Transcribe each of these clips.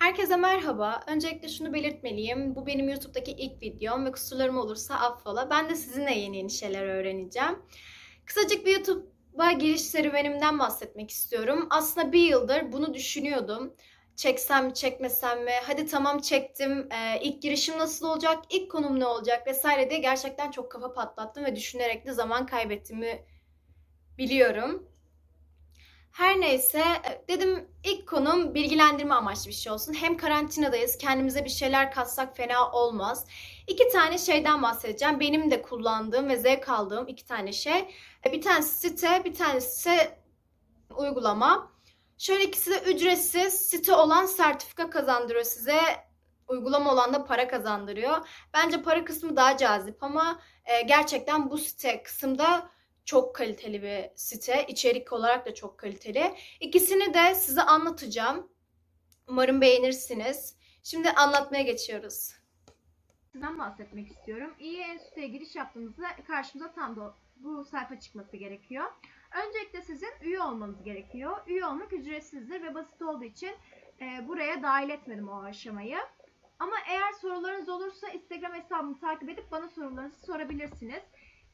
Herkese merhaba. Öncelikle şunu belirtmeliyim. Bu benim YouTube'daki ilk videom ve kusurlarım olursa affola. Ben de sizinle yeni yeni şeyler öğreneceğim. Kısacık bir YouTube'a giriş serüvenimden bahsetmek istiyorum. Aslında bir yıldır bunu düşünüyordum. Çeksem mi, çekmesem mi? Hadi tamam çektim. Ee, ilk girişim nasıl olacak? İlk konum ne olacak? Vesaire diye gerçekten çok kafa patlattım ve düşünerek de zaman kaybettiğimi biliyorum. Her neyse dedim ilk konum bilgilendirme amaçlı bir şey olsun. Hem karantinadayız kendimize bir şeyler katsak fena olmaz. İki tane şeyden bahsedeceğim. Benim de kullandığım ve zevk aldığım iki tane şey. Bir tanesi site, bir tanesi uygulama. Şöyle ikisi de ücretsiz. Site olan sertifika kazandırıyor size. Uygulama olan da para kazandırıyor. Bence para kısmı daha cazip ama e, gerçekten bu site kısımda çok kaliteli bir site. İçerik olarak da çok kaliteli. İkisini de size anlatacağım. Umarım beğenirsiniz. Şimdi anlatmaya geçiyoruz. Sizden bahsetmek istiyorum. İyi Enstitü'ye giriş yaptığınızda karşımıza tam da bu sayfa çıkması gerekiyor. Öncelikle sizin üye olmanız gerekiyor. Üye olmak ücretsizdir ve basit olduğu için e, buraya dahil etmedim o aşamayı. Ama eğer sorularınız olursa Instagram hesabımı takip edip bana sorularınızı sorabilirsiniz.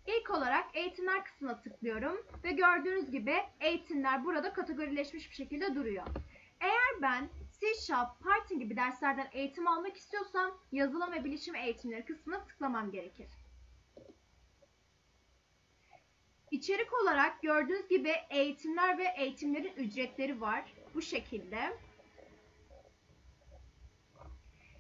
İlk olarak eğitimler kısmına tıklıyorum ve gördüğünüz gibi eğitimler burada kategorileşmiş bir şekilde duruyor. Eğer ben C Sharp, Python gibi derslerden eğitim almak istiyorsam yazılım ve bilişim eğitimleri kısmına tıklamam gerekir. İçerik olarak gördüğünüz gibi eğitimler ve eğitimlerin ücretleri var. Bu şekilde.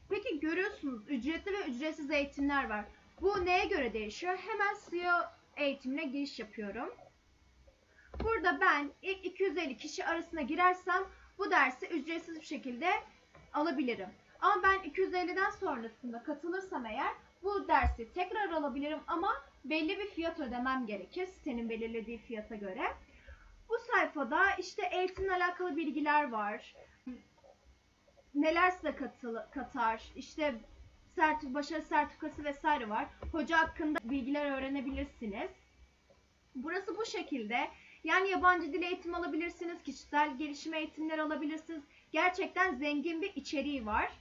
Peki görüyorsunuz ücretli ve ücretsiz eğitimler var. Bu neye göre değişiyor? Hemen SEO eğitimine giriş yapıyorum. Burada ben ilk 250 kişi arasına girersem bu dersi ücretsiz bir şekilde alabilirim. Ama ben 250'den sonrasında katılırsam eğer bu dersi tekrar alabilirim ama belli bir fiyat ödemem gerekir sitenin belirlediği fiyata göre. Bu sayfada işte eğitimle alakalı bilgiler var. Neler size katıl katar, işte sertif başarı sertifikası vesaire var. Hoca hakkında bilgiler öğrenebilirsiniz. Burası bu şekilde. Yani yabancı dil eğitimi alabilirsiniz, kişisel gelişim eğitimleri alabilirsiniz. Gerçekten zengin bir içeriği var.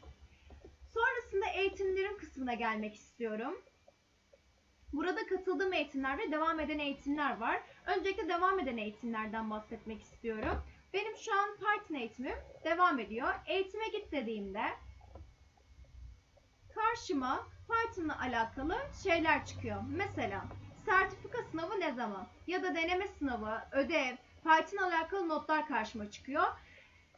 Sonrasında eğitimlerin kısmına gelmek istiyorum. Burada katıldığım eğitimler ve devam eden eğitimler var. Öncelikle devam eden eğitimlerden bahsetmek istiyorum. Benim şu an Python eğitimim devam ediyor. Eğitime git dediğimde karşıma Python'la alakalı şeyler çıkıyor. Mesela sertifika sınavı ne zaman? Ya da deneme sınavı, ödev, Python alakalı notlar karşıma çıkıyor.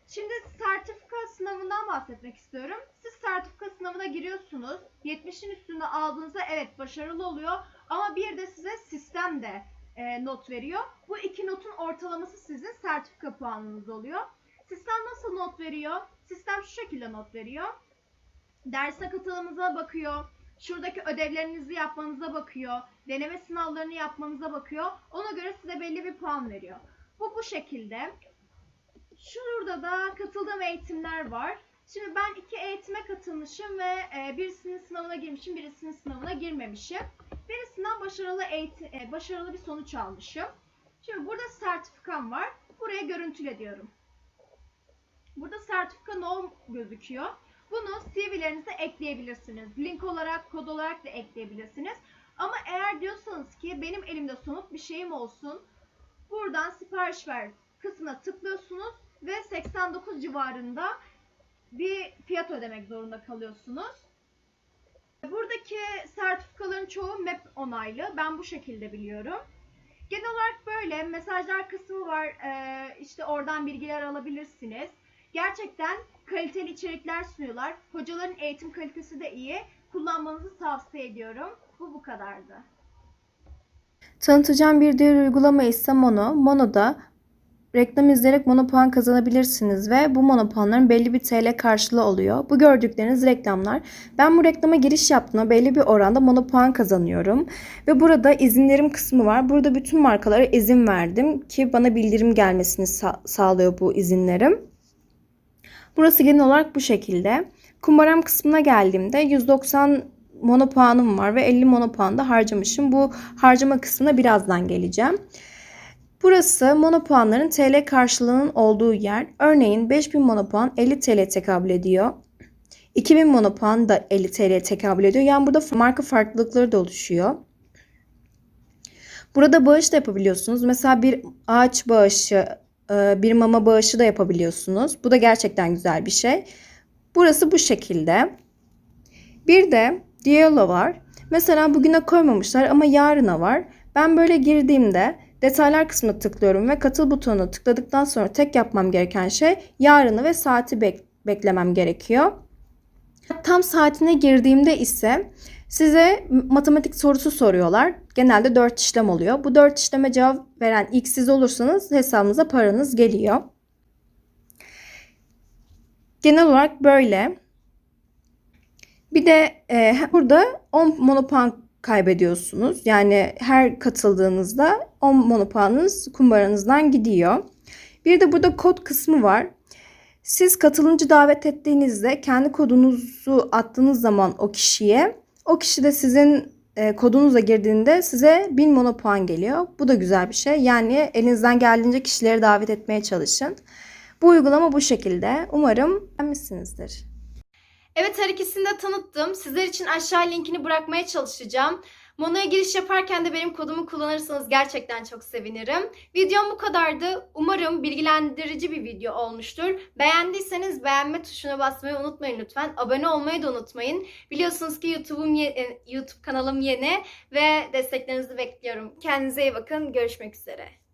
Şimdi sertifika sınavından bahsetmek istiyorum. Siz sertifika sınavına giriyorsunuz. 70'in üstünde aldığınızda evet başarılı oluyor. Ama bir de size sistem de e, not veriyor. Bu iki notun ortalaması sizin sertifika puanınız oluyor. Sistem nasıl not veriyor? Sistem şu şekilde not veriyor. Derse katılımınıza bakıyor. Şuradaki ödevlerinizi yapmanıza bakıyor. Deneme sınavlarını yapmanıza bakıyor. Ona göre size belli bir puan veriyor. Bu bu şekilde. Şurada da katıldığım eğitimler var. Şimdi ben iki eğitime katılmışım ve e, birisinin sınavına girmişim, birisinin sınavına girmemişim. Birisinden başarılı eğitim, e, başarılı bir sonuç almışım. Şimdi burada sertifikam var. Buraya görüntüle diyorum. Burada sertifika no gözüküyor. Bunu CV'lerinize ekleyebilirsiniz. Link olarak, kod olarak da ekleyebilirsiniz. Ama eğer diyorsanız ki benim elimde somut bir şeyim olsun. Buradan sipariş ver kısmına tıklıyorsunuz ve 89 civarında bir fiyat ödemek zorunda kalıyorsunuz. Buradaki sertifikaların çoğu MEP onaylı. Ben bu şekilde biliyorum. Genel olarak böyle mesajlar kısmı var. Ee, işte oradan bilgiler alabilirsiniz. Gerçekten kaliteli içerikler sunuyorlar. Hocaların eğitim kalitesi de iyi. Kullanmanızı tavsiye ediyorum. Bu bu kadardı. Tanıtacağım bir diğer uygulama ise Mono. Mono'da reklam izleyerek mono puan kazanabilirsiniz ve bu mono puanların belli bir TL karşılığı oluyor. Bu gördükleriniz reklamlar. Ben bu reklama giriş yaptığımda belli bir oranda mono puan kazanıyorum. Ve burada izinlerim kısmı var. Burada bütün markalara izin verdim ki bana bildirim gelmesini sa- sağlıyor bu izinlerim. Burası genel olarak bu şekilde. Kumbaram kısmına geldiğimde 190 mono puanım var ve 50 mono puan da harcamışım. Bu harcama kısmına birazdan geleceğim. Burası monopuanların TL karşılığının olduğu yer. Örneğin 5000 monopuan 50 TL tekabül ediyor. 2000 monopuan da 50 TL tekabül ediyor. Yani burada marka farklılıkları da oluşuyor. Burada bağış da yapabiliyorsunuz. Mesela bir ağaç bağışı, bir mama bağışı da yapabiliyorsunuz. Bu da gerçekten güzel bir şey. Burası bu şekilde. Bir de Diallo var. Mesela bugüne koymamışlar ama yarına var. Ben böyle girdiğimde detaylar kısmına tıklıyorum ve katıl butonuna tıkladıktan sonra tek yapmam gereken şey yarını ve saati bek- beklemem gerekiyor. Tam saatine girdiğimde ise size matematik sorusu soruyorlar. Genelde 4 işlem oluyor. Bu 4 işleme cevap veren ilk siz olursanız hesabınıza paranız geliyor. Genel olarak böyle. Bir de e, burada 10 monopuan kaybediyorsunuz. Yani her katıldığınızda 10 monopuanınız kumbaranızdan gidiyor. Bir de burada kod kısmı var. Siz katılımcı davet ettiğinizde kendi kodunuzu attığınız zaman o kişiye o kişi de sizin e, kodunuzla girdiğinde size 1000 monopuan geliyor. Bu da güzel bir şey. Yani elinizden geldiğince kişileri davet etmeye çalışın. Bu uygulama bu şekilde. Umarım beğenmişsinizdir. Evet her ikisini de tanıttım. Sizler için aşağı linkini bırakmaya çalışacağım. Mono'ya giriş yaparken de benim kodumu kullanırsanız gerçekten çok sevinirim. Videom bu kadardı. Umarım bilgilendirici bir video olmuştur. Beğendiyseniz beğenme tuşuna basmayı unutmayın lütfen. Abone olmayı da unutmayın. Biliyorsunuz ki YouTube'um e, YouTube kanalım yeni ve desteklerinizi bekliyorum. Kendinize iyi bakın. Görüşmek üzere.